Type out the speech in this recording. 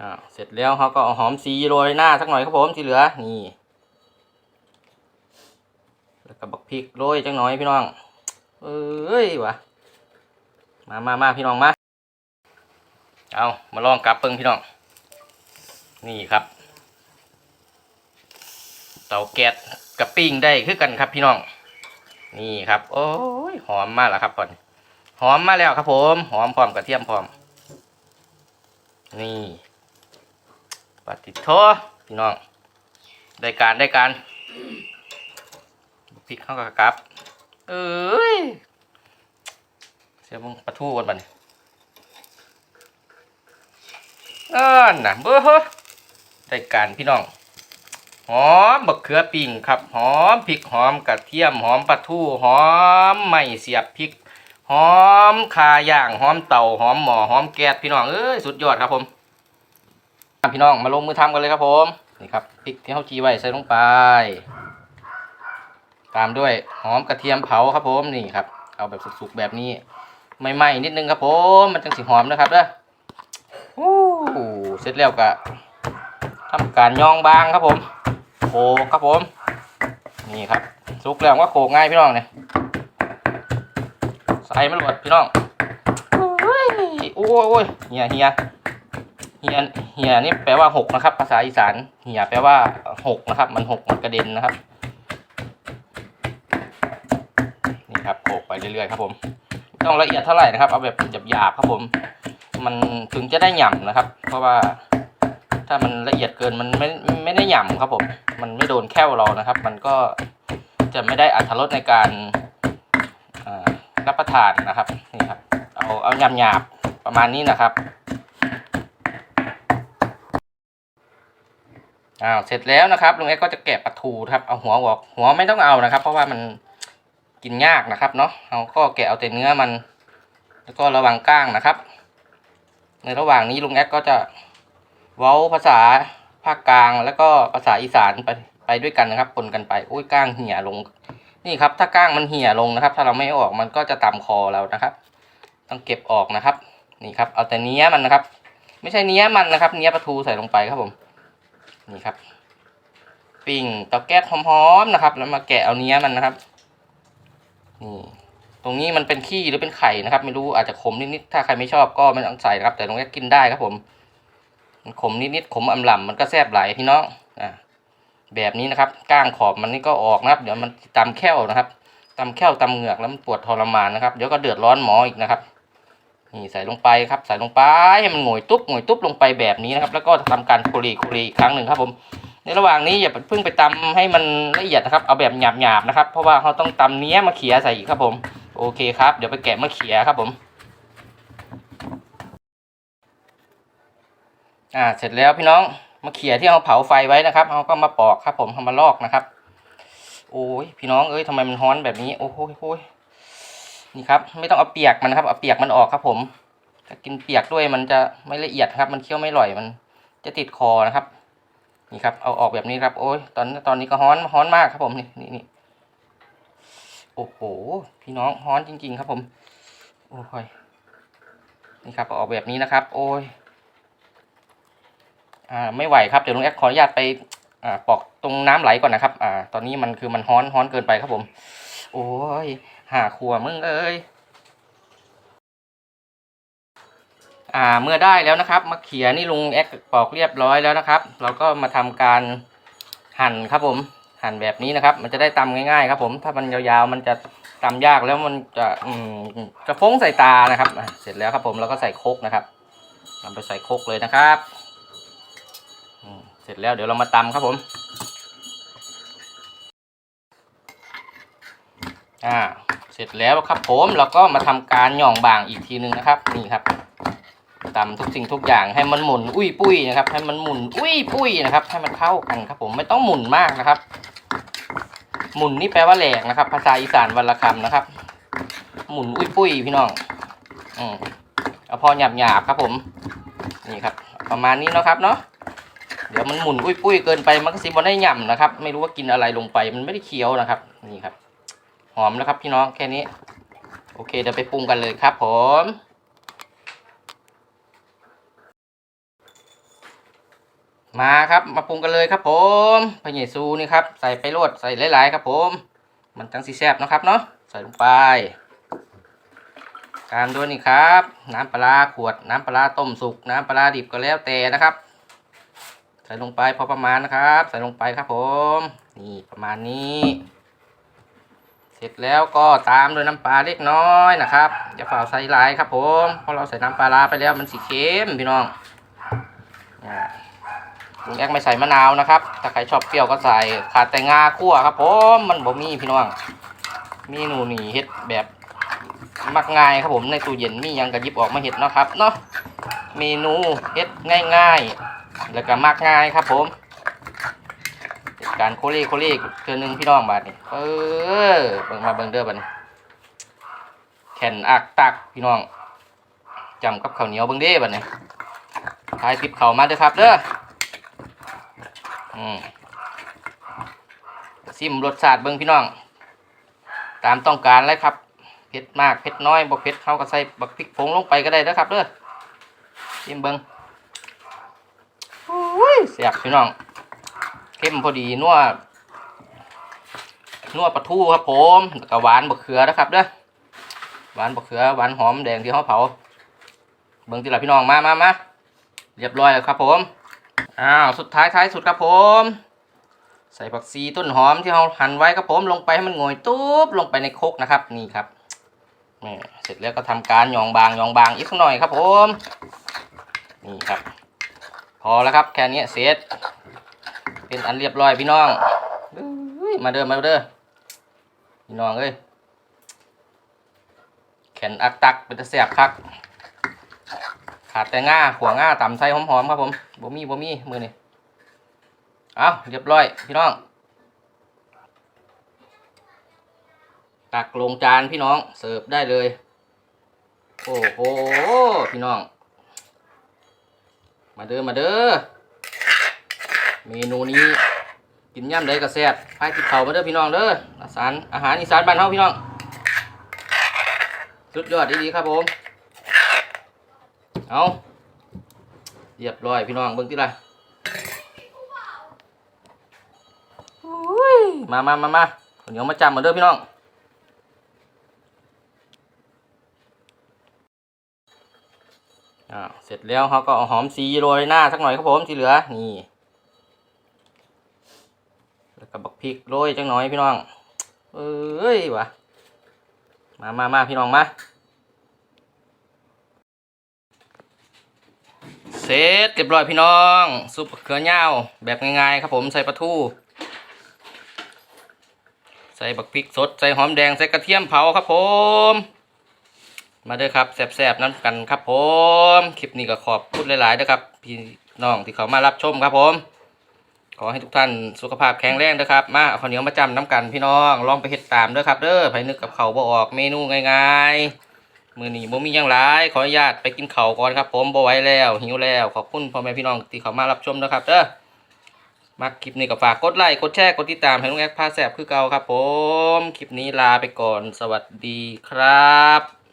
อ่าเสร็จแล้วเขาก็เอาหอมซีโรยหน้าสักหน่อยครับผมที่เหลือนี่แล้วก็บักพริกโรยจังหน่อยพี่น้อง เอ้ยวะมามามาพี่น้องมา เอามาลองกลับเปิงพี่น้อง นี่ครับ เตาแก๊สกับปิ้งได้คือกันครับพี่น้อง นี่ครับ โอ้ยหอมมากแล้วครับก่อนหอมมาแล้วครับผม หอมพร้อมกระเทียมพร้อม นี่ ปฏิโทพี่น้องได้การได้การพริกเข้ากับกับเอ้ยเสียมึงปลาทูกันบัดนเออน่ะเบ้อได้การพี่น้องหอมบักเขือปิ่งครับหอมพริกหอมกระเทียมหอมปลาทูหอมไม่เสียบพริกหอมคาย่างหอมเต่าหอมหมอหอมแก๊สพี่น้องเอ้ยสุดยอดครับผม พี่น้องมาลงมือทำกันเลยครับผมนี่ครับพริกที่เขาจีไว้ใส่ลงไป ตามด้วยหอมกระเทียมเผาครับผมนี่ครับ เอาแบบสุกๆแบบนี้ไม่ไหม้นิดนึงครับผมมันจังสีหอมนะครับเด้อโอ้เสร็จแล้วก็ทำการย่องบางครับผมโขกครับผม นี่ครับสุกแล้วก็โขกง่ายพี่น้องเนี่ยใส่มันหลดพี่น้องโอ้ยโอ้ยโอ้ยเฮียเฮียเฮีย เฮียนี่แปลว่าหกนะครับ ภาษาอีสานเฮียแปลว่าหกนะครับ มันหกมันกระเด็นนะครับ นี่ครับโขกไปเรื่อยๆครับผมต้องละเอียดเท่าไหร่นะครับ เอาแบบหยาบๆครับผม มันถึงจะได้หย่ำนะครับ เพราะว่าถ้ามันละเอียดเกินมันไม่ไม่ได้หย่ำครับผม มันไม่โดนแค่วเรานะครับ มันก็จะไม่ได้อัตรสในการรับประทานนะครับนี่ครับเอาเอายาบหยาบๆประมาณนี้นะครับ อ้าวเสร็จแล้วนะครับลุงเอ็กก็จะแกะปลาทูครับเอาหัวออกหัวไม่ต้องเอานะครับ เพราะว่ามันกินยากนะครับเนาะเราก็แกะเอาแต่เนื้อมัน แล้วก็ระวังก้างนะครับ ในระหว่างนี้ลุงแอ็กก็จะเว้าภาษาภาคกลางแล้วก็ภาษาอีสานไปไปด้วยกันนะครับปนกันไปโอ้ยก้างเหี่ยลง นี่ครับ ถ้าก้างมันเหี่ยลงนะครับ ถ้าเราไม่ออกมันก็จะต่ำคอเรานะครับ ต้องเก็บออกนะครับ นี่ครับ เอาแต่เนี้ยมันนะครับ ไม่ใช่เนี้ยมันนะครับ เนี้ยปลาทูใส่ลงไปครับผม นี่ครับ ปิ้งเตาแก๊สหอมๆนะครับ แล้วมาแกะเอาเนี้ยมันนะครับนี่ตรงนี้มันเป็นขี้หรือเป็นไข่นะครับ ไม่รู้อาจจะขมนิดๆถ้าใครไม่ชอบก็ไม่ต้องใส่นะครับ แต่ตรงนี้กินได้ครับผม มันขมนิดๆขมอ่ำลำมันก็แซ่บไหลพี่น้องอ่าแบบนี้นะครับก้างขอบมันนี่ก็ออกนะครับ เดี๋ยวมันตำแข้วนะครับตำแข้วตำเหงือกแล้วมันปวดทรมานนะครับ เดี๋ยวก็เดือดร้อนหมออีกนะครับ นี่ใส่ลงไปครับ ใส่ลงไปให้มันหงอยตุ๊บหงอยตุ๊บลงไปแบบนี้นะครับ แล้วก็ทำการคุรีคุรีอีกครั้งหนึ่งครับ ผม ในระหว่างนี้อย่าเพิ่งไปตำให้มันละเอียดนะครับ เอาแบบหยาบๆนะครับ เพราะว่าเขาต้องตำเนี้ยมาเขียใส่อีกครับผม โอเคครับ เดี๋ยวไปแกะมะเขียครับผมอ่าเสร็จแล้วพี่น้องมะเขียที่เราเผาไฟไว้นะครับเราก็มาปอกครับ ผมทำมาลอกนะครับ โอ้ยพี่น้องเอ้ยทำไมมันฮ้อนแบบนี้ โอ้โหโอ้ย นี่ครับ ไม่ต้องเอาเปียกมันครับเอาเปียกมันออกครับ ผมถ้ากินเปียกด้วยมันจะไม่ละเอียดครับ มันเคี้ยวไม่อร่อยมัน จะติดคอนะครับ นี่ครับ เอาออกแบบนี้ครับ โอ้ยตอนตอนนี้ก็ฮ้อนฮ้อนมากครับ ผมนี่นี่นี่โอ้โหพี่น้องฮ้อนจริง ๆ ครับ ผมโอ้ยนี่ครับเอาออกแบบนี้นะครับ โอ้ยอ่าไม่ไหวครับเดี๋ยวลุงแอคขออนุญาตไปอ่าปอกตรงน้ำไหลก่อนนะครับ อ่า ตอนนี้มันคือมันฮ้อนฮ้อนเกินไปครับผม โอ้ย หาครัวมึงเอ้ย อ่า เมื่อได้แล้วนะครับมะเขียนี่ลุงแอคปอกเรียบร้อยแล้วนะครับ เราก็มาทำการหั่นครับผม หั่นแบบนี้นะครับ มันจะได้ตำง่ายๆ ครับ ผม ถ้ามันยาวๆ มันจะตำยากแล้วมันจะอืมจะฟงใส่ตานะครับ เสร็จแล้วครับผม เราก็ใส่โคกนะครับนำไปใส่โคกเลยนะครับ เสร็จแล้วเดี๋ยวเรามาตำครับผม อ่า เสร็จแล้วครับผมเราก็มาทำการหย่องบางอีกทีหนึ่งนะครับ นี่ครับตำทุกสิ่งทุกอย่างให้มันหมุนอุ้ยปุ้ยนะครับ ให้มันหมุนอุ้ยปุ้ยนะครับ ให้มันเข้ากันครับ ผมไม่ต้องหมุนมากนะครับ หมุนนี่แปลว่าแหลกนะครับ ภาษาอีสานวันลคำนะครับ หมุนอุ้ยปุ้ยพี่น้อง อืมเอาพอหยาบหยาบครับ ผม นี่ครับ ประมาณนี้เนาะครับเนาะเดี๋ยวมันหมุนปุ้ยปุ้ยเกินไปมันก็สิบอได้หย่ำนะครับ ไม่รู้ว่ากินอะไรลงไป มันไม่ได้เคี้ยวนะครับ นี่ครับ หอมแล้วครับพี่น้องแค่นี้ โอเคเดี๋ยวไปปรุงกันเลยครับ ผมมาครับมาปรุงกันเลยครับผมพะเยซูนี่ครับใส่ไปรวดใส่หลายๆครับผม มันจังสีแซ่บนะครับเนาะใส่ลงไปการด้วยนี่ครับ น้ำปลาขวดน้ำปลาต้มสุก น้ำปลาดิบก็แล้วแต่นะครับ ใส่ลงไปพอประมาณนะครับ ใส่ลงไปครับผม นี่ประมาณนี้ เสร็จแล้วก็ตามด้วยน้ำปลาเล็กน้อยนะครับอย่าฝ่าใส่หลายครับผมเพราะเราใส่น้ำปลาร้าไปแล้วมันสีเค็มพี่น้องลุงแอกไม่ใส่มะนาวนะครับ ถ้าใครชอบเปรี้ยวก็ใส่ขาดแต่งาคั่วครับผมมันบ่มีพี่น้องเมนูหนีเฮ็ดแบบมักง่ายครับผมในตู้เย็นมียังก็หยิบออกมาเฮ็ดเนาะครับเนาะเมนูเฮ็ดง่ายๆ แล้วก็มักง่ายครับผม การโคเล่โคเล่เทือหนึงพี่น้องบาดนี่เออเบิ่งมาเบิ่งเด้อบัดนี้แข่นอักตักพี่น้องจำกับข้าวเหนียวเบิ่งเด้บัดนี้ทายติบเข่าวมาเด้อครับเด้ออืมซิมรสชาติเบิ่งพี่น้อง ตามต้องการเลยครับเผ็ดมากเผ็ดน้อยบ่เผ็ดเขาก็ใส่บักพริกผงลงไปก็ได้นะครับเด้อชิมเบิงโอ้ยเสียบพี่น้อง เข้มพอดีนัวนัวปลาทูครับผมแล้วก็หวานบะเขือนะครับเด้อหวานบะเขือหวานหอมแดงที่เขาเผาเบิ่งทีละพี่น้องมามามาเรียบร้อยแล้วครับผมอ้าวสุดท้ายท้ายสุดครับผม ใส่ผักชีต้นหอมที่เราหั่นไว้ครับผมลงไปให้มันงอยตุ๊บลงไปในโคกนะครับนี่ครับนี่เสร็จแล้วก็ทำการยองบางยองบางอีกสักหน่อยครับผมนี่ครับ พอแล้วครับแค่นี้เสร็จ เป็นอันเรียบร้อยพี่น้องมาเด้อมาเด้อพี่น้องเอ้ยแขนอักตักเป็นตะแสบคัก ขาดแต่ง่าขัวง่าต่ำใส่หอมๆครับผมบ่มีบ่มีมือนี่เอาเรียบร้อยพี่น้อง ตักลงจานพี่น้องเสิร์ฟได้เลย โอ้โหพี่น้อง มาเด้อมาเด้อ เมนูนี้กินย่ำเลยกระแซบพายติดเข่ามาเด้อพี่น้องเด้ออาหารอาหารอีสานบ้านเฮาพี่น้อง สุดยอดดีๆครับผม เอาเรียบร้อยพี่น้องเบิ่งที่ไรมามามามาข้าวเหนียวมาจำมาเด้อพี่น้องอ่าเสร็จแล้วเขาก็เอาหอมสีโรยหน้าสักหน่อยครับผมที่เหลือ นี่ แล้วก็บักพริกโรยจังหน่อยพี่น้อง เอ้ยวะมามามาพี่น้องมา เสร็จเรียบร้อยพี่น้อง ซุปเขือเน่าวแบบง่ายๆครับผมใส่ปลาทู ใส่บักพริกสด ใส่หอมแดง ใส่กระเทียมเผาครับผม มาเด้อครับแซ่บๆน้ำกันครับผม คลิปนี้ก็ขอบคุณหลายๆนะครับ พี่น้องที่เขามารับชมครับผม ขอให้ทุกท่านสุขภาพแข็งแรงนะครับ มาเอาข้าวเหนียวมาจำน้ำกันพี่น้องลองไปเฮ็ดตามเด้อครับ เด้อไปนึกกับเขาวบ่ออกเมนูง่ายๆมือนี้บ่มียังหลขออนุญาตไปกินเขาก่อนครับ ผมบ่ไหวแล้วหิวแล้วขอบคุณพ่อแม่พี่น้องที่เขามารับชมนะครับเด้อมักคลิปนี้ก็ฝากกดไลค์กดแชร์กดติดตามให้ลุงแอคพาแสบคือเก่าครับ ผมคลิปนี้ลาไปก่อนสวัสดีครับ